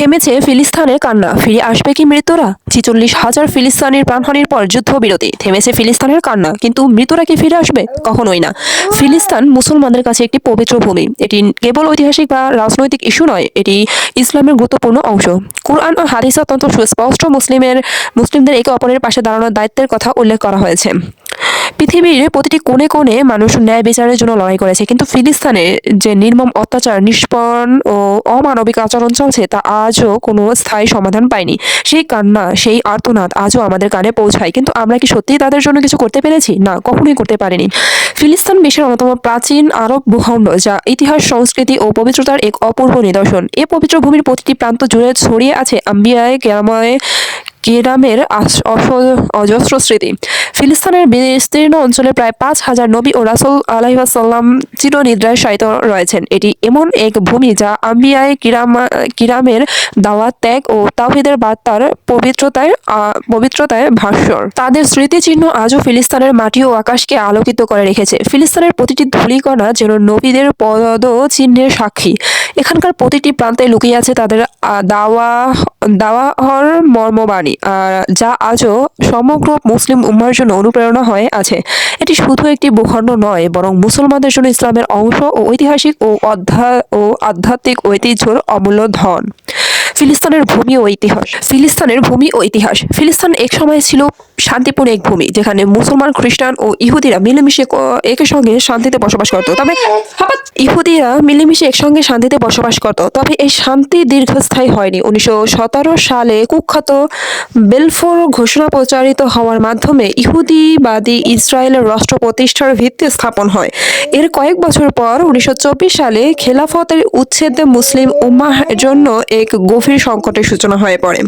থেমেছে ফিলিস্তানের কান্না। ফিরে আসবে কি মৃতরা ছিচল্লিশ হাজার ফিলিস্তানের প্রাণহানির পর যুদ্ধবিরতি। থেমেছে ফিলিস্তানের কান্না, কিন্তু মৃতরা কি ফিরে আসবে? কখনোই না। ফিলিস্তান মুসলমানদের কাছে একটি পবিত্র ভূমি। এটি কেবল ঐতিহাসিক বা রাজনৈতিক ইস্যু নয়, এটি ইসলামের গুরুত্বপূর্ণ অংশ। কোরআন ও হাদিস অত্যন্ত সুস্পষ্ট মুসলিমের মুসলিমদের একে অপরের পাশে দাঁড়ানোর দায়িত্বের কথা উল্লেখ করা হয়েছে। পৃথিবীর প্রতিটি কোণে কোণে মানুষ ন্যায় বিচারের জন্য লড়াই করেছে। কিন্তু ফিলিস্তানে যে নির্মম অত্যাচার, নিষ্পণ ও অমানবিক আচরণ চলছে, তা আজও কোনো স্থায়ী সমাধান পায়নি। সেই কান্না, সেই আর্তনাদ আজও আমাদের কানে পৌঁছায়। কিন্তু আমরা কি সত্যিই তাদের জন্য কিছু করতে পেরেছি? না, কখনোই করতে পারিনি। ফিলিস্তান বিশ্বের অন্যতম প্রাচীন আরব ভূখণ্ড, যা ইতিহাস, সংস্কৃতি ও পবিত্রতার এক অপূর্ব নিদর্শন। এ পবিত্র ভূমির প্রতিটি প্রান্ত জুড়ে ছড়িয়ে আছে আম্বিয়ায়, কেরাময় কেরামের অজস্র স্মৃতি। ফিলিস্তানের বিস্তীর্ণ অঞ্চলে প্রায় পাঁচ হাজার নবী ও রাসুল আলাইসাল্লাম চিরনিদ্রায় শায়িত রয়েছেন। এটি এমন এক ভূমি যা আম্বিয়ায় কিরাম কিরামের দাওয়াত, ত্যাগ ও তাওহিদের বার্তার পবিত্রতায় পবিত্রতায় ভাস্বর তাদের স্মৃতিচিহ্ন আজও ফিলিস্তানের মাটি ও আকাশকে আলোকিত করে রেখেছে। ফিলিস্তানের প্রতিটি ধূলিকণা যেন নবীদের পদ চিহ্নের সাক্ষী। এখানকার প্রতিটি প্রান্তে লুকিয়ে আছে তাদের দাওয়া, দাওয়াহর মর্মবাণী যা আজও সমগ্র মুসলিম উম্মার জন্য অনুপ্রেরণা হয়ে আছে। এটি শুধু একটি ভূখণ্ড নয়, বরং মুসলমানদের জন্য ইসলামের অংশ ও ঐতিহাসিক ও অধ্যা, ও আধ্যাত্মিক ঐতিহ্যর অমূল্য ধন। ফিলিস্তানের ভূমি ও ইতিহাস। ফিলিস্তানের ভূমি ও ইতিহাস। ফিলিস্তান এক সময় ছিল শান্তিপূর্ণ এক ভূমি, যেখানে মুসলমান, খ্রিস্টান ও ইহুদিরা মিলেমিশে একের সঙ্গে শান্তিতে বসবাস করত। তবে ইহুদিরা মিলেমিশে একসঙ্গে শান্তিতে বসবাস করত। তবে এই শান্তি দীর্ঘস্থায়ী হয়নি। উনিশশো সতেরো সালে কুখ্যাত বেলফোর ঘোষণা প্রচারিত হওয়ার মাধ্যমে ইহুদিবাদী ইসরায়েলের রাষ্ট্র প্রতিষ্ঠার ভিত্তি স্থাপন হয়। এর কয়েক বছর পর উনিশশো চব্বিশ সালে খেলাফতের উচ্ছেদে মুসলিম উম্মাহ জন্য এক গভীর সংকটের সূচনা হয়ে পড়ে।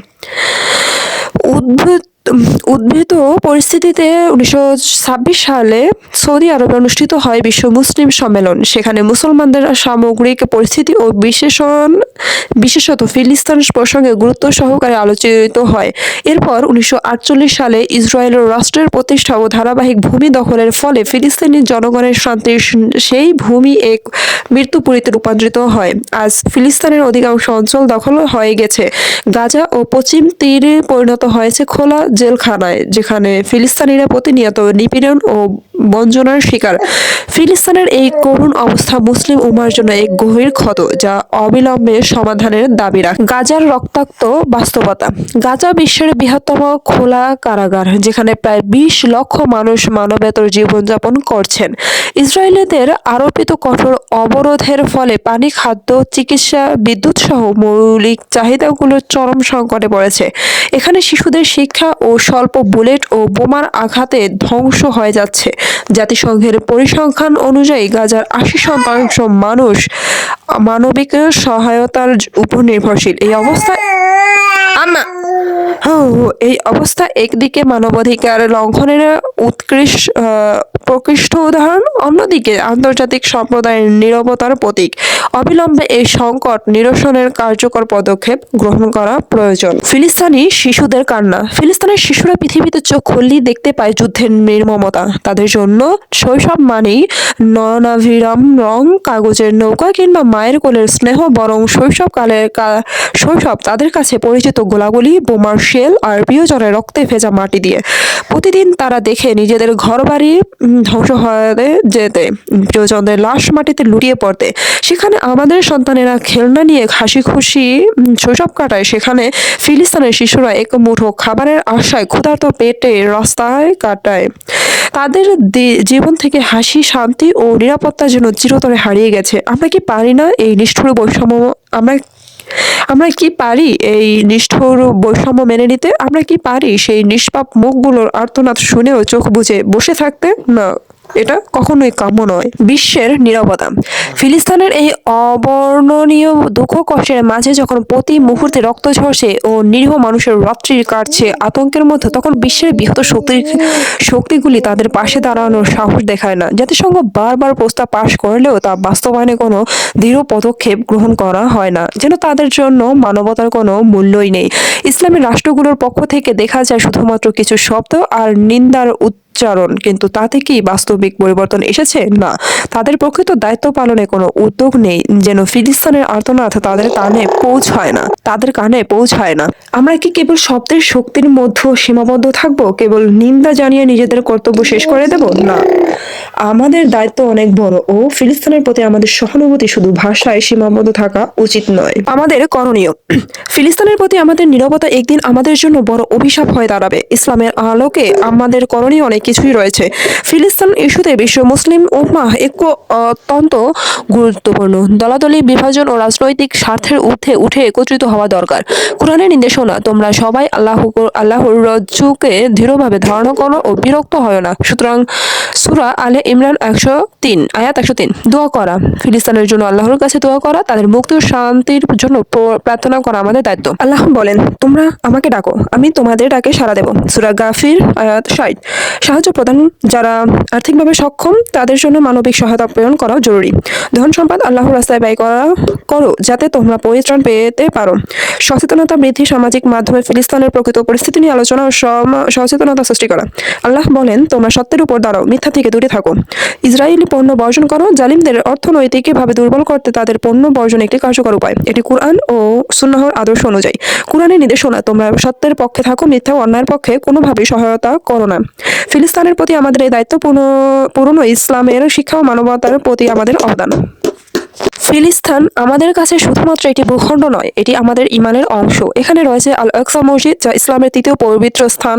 উদ্ভূত উদ্ভূত পরিস্থিতিতে উনিশশো ছাব্বিশ সালে সৌদি আরবে অনুষ্ঠিত হয় বিশ্ব মুসলিম সম্মেলন। সেখানে মুসলমানদের সামগ্রিক পরিস্থিতি ও বিশেষণ, বিশেষত ফিলিস্তান প্রসঙ্গে গুরুত্ব সহকারে আলোচিত হয়। এরপর উনিশশো আটচল্লিশ সালে ইসরায়েলের রাষ্ট্রের প্রতিষ্ঠা ও ধারাবাহিক ভূমি দখলের ফলে ফিলিস্তিনি জনগণের শান্তির সেই ভূমি এক মৃত্যুপুরীতে রূপান্তরিত হয়। আজ ফিলিস্তিনের অধিকাংশ অঞ্চল দখল হয়ে গেছে। গাজা ও পশ্চিম তীরে পরিণত হয়েছে খোলা জেলখানায় যেখানে ফিলিস্তানিরা প্রতিনিয়ত নিপীড়ন ও বঞ্চনার শিকার। ফিলিস্তিনের এই করুণ অবস্থা মুসলিম উমার জন্য এক গভীর ক্ষত, যা অবিলম্বে সমাধানের দাবি রাখে। গাজার রক্তাক্ত বাস্তবতা। গাজা বিশ্বের বৃহত্তম খোলা কারাগার, যেখানে প্রায় বিশ লক্ষ মানুষ মানবেতর জীবনযাপন করছেন। ইসরায়েলিদের আরোপিত কঠোর অবরোধের ফলে পানি, খাদ্য, চিকিৎসা বিদ্যুৎ সহ মৌলিক চাহিদাগুলো চরম সংকটে পড়েছে। এখানে শিশুদের শিক্ষা ও স্বল্প বুলেট ও বোমার আঘাতে ধ্বংস হয়ে যাচ্ছে। জাতিসংঘের পরিসংখ্যান অনুযায়ী গাজার আশি শতাংশ মানুষ মানবিক সহায়তার উপর নির্ভরশীল। এই অবস্থায় আমা এই অবস্থা একদিকে মানবাধিকার লঙ্ঘনের উৎকৃষ্ট আহ, প্রকৃষ্ট উদাহরণ, অন্যদিকে আন্তর্জাতিক সম্প্রদায়ের নীরবতার প্রতীক। অবিলম্বে এই সংকট নিরসনের কার্যকর পদক্ষেপ গ্রহণ করা প্রয়োজন। ফিলিস্তানি শিশুদের কান্না। ফিলিস্তিনের শিশুরা পৃথিবীতে চোখ খুললেই দেখতে পায় যুদ্ধের নির্মমতা। তাদের জন্য শৈশব মানেই নয়নাভিরাম রং, কাগজের নৌকা কিংবা মায়ের কোলের স্নেহ, বরং শৈশবকালের কা- শৈশব তাদের কাছে পরিচিত গোলাগুলি, বোমার শেল আর প্রিয়জনের রক্তে ভেজা মাটি দিয়ে। প্রতিদিন তারা দেখে নিজেদের ঘরবাড়ি ধ্বংস হয়ে যেতে। প্রিয়জনদের লাশ মাটিতে লুটিয়ে পড়তে। সেখানে আমাদের সন্তানেরা খেলনা নিয়ে হাসি খুশি শৈশব কাটায়। সেখানে ফিলিস্তিনের শিশুরা এক মুঠো খাবারের আশায় ক্ষুধার্ত পেটে রাস্তায় কাটায়। তাদের জীবন থেকে হাসি, শান্তি ও নিরাপত্তা যেন চিরতরে হারিয়ে গেছে। আমরা কি পারি না এই নিষ্ঠুর বৈষম্য? আমরা আমরা কি পারি এই নিষ্ঠুর বৈষম্য মেনে নিতে? আমরা কি পারি সেই নিষ্পাপ মুখগুলোর আর্তনাদ শুনেও চোখ বুঝে বসে থাকতে? না। এটা কখনোই কাম্য নয়। বিশ্বের নিরবতা। ফিলিস্তানের এই অবর্ণনীয় দুঃখ কষ্টের মাঝে যখন প্রতি মুহূর্তে রক্ত ঝরছে ও নিরীহ মানুষের রাত্রি কাটছে আতঙ্কের মধ্যে, তখন বিশ্বের বৃহৎ শক্তি শক্তিগুলি তাদের পাশে দাঁড়ানোর সাহস দেখায় না। জাতিসংঘ বারবার প্রস্তাব পাশ করলেও তা বাস্তবায়নে কোনো দৃঢ় পদক্ষেপ গ্রহণ করা হয় না, যেন তাদের জন্য মানবতার কোনো মূল্যই নেই। ইসলামী রাষ্ট্রগুলোর পক্ষ থেকে দেখা যায় শুধুমাত্র কিছু শব্দ আর নিন্দার উচ্চারণ, কিন্তু তাতে কি বাস্তবিক পরিবর্তন এসেছে? না। তাদের প্রকৃত দায়িত্ব পালনে কোনো উদ্যোগ নেই, যেন ফিলিস্তানের আর্তনাথ তাদের কানে পৌঁছায় না। তাদের কানে পৌঁছায় না। আমরা কি কেবল শব্দের শক্তির মধ্যে সীমাবদ্ধ থাকব? কেবল নিন্দা জানিয়ে নিজেদের কর্তব্য শেষ করে দেব? না। আমাদের দায়িত্ব অনেক বড় ও ফিলিস্তিনের প্রতি আমাদের সহানুভূতি শুধু ভাষায় সীমাবদ্ধ থাকা উচিত নয়। আমাদের করণীয়। ফিলিস্তিনের প্রতি আমাদের নীরবতা একদিন আমাদের জন্য বড় অভিশাপ হয়ে দাঁড়াবে। ইসলামের আলোকে আমাদের করণীয় অনেক কিছুই রয়েছে। ফিলিস্তিন ইস্যুতে বিশ্ব মুসলিম উম্মাহ এক অত্যন্ত গুরুত্বপূর্ণ। দলাদলি, বিভাজন ও রাজনৈতিক স্বার্থের ঊর্ধ্বে উঠে একত্রিত হওয়া দরকার। কোরআনের নির্দেশনা, তোমরা সবাই আল্লাহ আল্লাহর রজ্জুকে দৃঢ়ভাবে ধারণা করো ও বিরক্ত হয় না। সুতরাং সুরা আলে ইমরান একশো তিন, আয়াত একশো তিন। দোয়া করা। ফিলিস্তানের জন্য আল্লাহর কাছে দোয়া করা, তাদের মুক্তি ও শান্তির জন্য প্রার্থনা করা আমাদের দায়িত্ব। আল্লাহ বলেন, তোমরা আমাকে ডাকো, আমি তোমাদের ডাকে সাড়া দেব। সুরা গাফির, আয়াত ষাট। সাহায্য প্রদান, যারা আর্থিকভাবে সক্ষম, তাদের জন্য মানবিক সহায়তা প্রেরণ করা জরুরি। ধন সম্পদ আল্লাহর রাস্তায় ব্যয় করা, করো, যাতে তোমরা পরিত্রাণ পেতে পারো। সচেতনতা বৃদ্ধি, সামাজিক মাধ্যমে ফিলিস্তানের প্রকৃত পরিস্থিতি নিয়ে আলোচনা ও সচেতনতা সৃষ্টি করা। আল্লাহ বলেন, তোমরা সত্যের উপর দাঁড়াও, মিথ্যা থেকে দূরে থাকো ইসরায়েলি পণ্য বর্জন করো। জালিমদের অর্থনৈতিকভাবে দুর্বল করতে তাদের পণ্য বর্জন একটি কার্যকর উপায়। এটি কোরআন ও সুন্নাহর আদর্শ অনুযায়ী। কোরআনের নির্দেশনা, তোমরা সত্যের পক্ষে থাকো, মিথ্যা অন্যায়ের পক্ষে কোনোভাবেই সহায়তা করো না। ফিলিস্তানের প্রতি আমাদের এই দায়িত্ব পুরনো ইসলামের শিক্ষা ও মানবতার প্রতি আমাদের অবদান। ফিলিস্তান আমাদের কাছে শুধুমাত্র একটি ভূখণ্ড নয়, এটি আমাদের ইমানের অংশ। এখানে রয়েছে আল আকসা মসজিদ, যা ইসলামের তৃতীয় পবিত্র স্থান।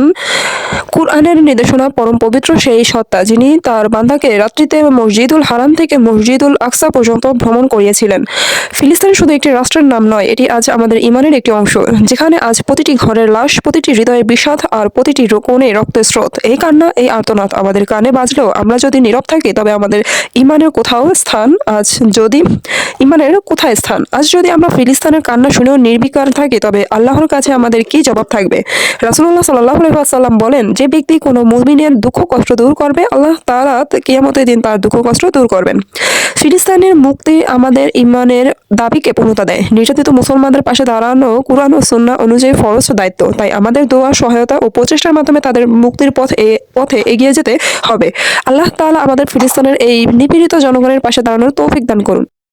কুরআনের নির্দেশনা পরম পবিত্র সেই সত্তা, যিনি তার বান্দাকে রাত্রিতে মসজিদুল হারাম থেকে মসজিদুল আকসা পর্যন্ত ভ্রমণ করিয়েছিলেন। ফিলিস্তিন শুধু একটি রাষ্ট্রের নাম নয়, এটি আজ আমাদের ইমানের একটি অংশ। যেখানে আজ প্রতিটি ঘরের লাশ, প্রতিটি হৃদয়ে বিষাদ আর প্রতিটি কোণে রক্তের স্রোত। এই কান্না, এই আর্তনাদ আমাদের কানে বাজলেও আমরা যদি নীরব থাকি, তবে আমাদের ইমানের কোথাও স্থান আজ যদি ইমানের কোথায় স্থান? আজ যদি আমরা ফিলিস্তানের কান্না শুনেও নির্বিকার থাকি, তবে আল্লাহর কাছে আমাদের কি জবাব থাকবে? রাসুল্লাহ সাল্লাহ সাল্লাম বলেন, যে ব্যক্তি কোনো মুমিনের দুঃখ, কষ্ট দূর করবে, আল্লাহ তারা কিয়ামতের দিন তার দুঃখ, কষ্ট দূর করবেন। ফিলিস্তানের মুক্তি আমাদের ইমানের দাবিকে পূর্ণতা দেয়। নির্যাতিত মুসলমানদের পাশে দাঁড়ানো কুরআন ও সুন্নাহ অনুযায়ী ফরজ ও দায়িত্ব, তাই আমাদের দোয়া, সহায়তা ও প্রচেষ্টার মাধ্যমে তাদের মুক্তির পথ পথে এগিয়ে যেতে হবে। আল্লাহ তাআলা আমাদের ফিলিস্তানের এই নিপীড়িত জনগণের পাশে দাঁড়ানোর তৌফিক দান করুন।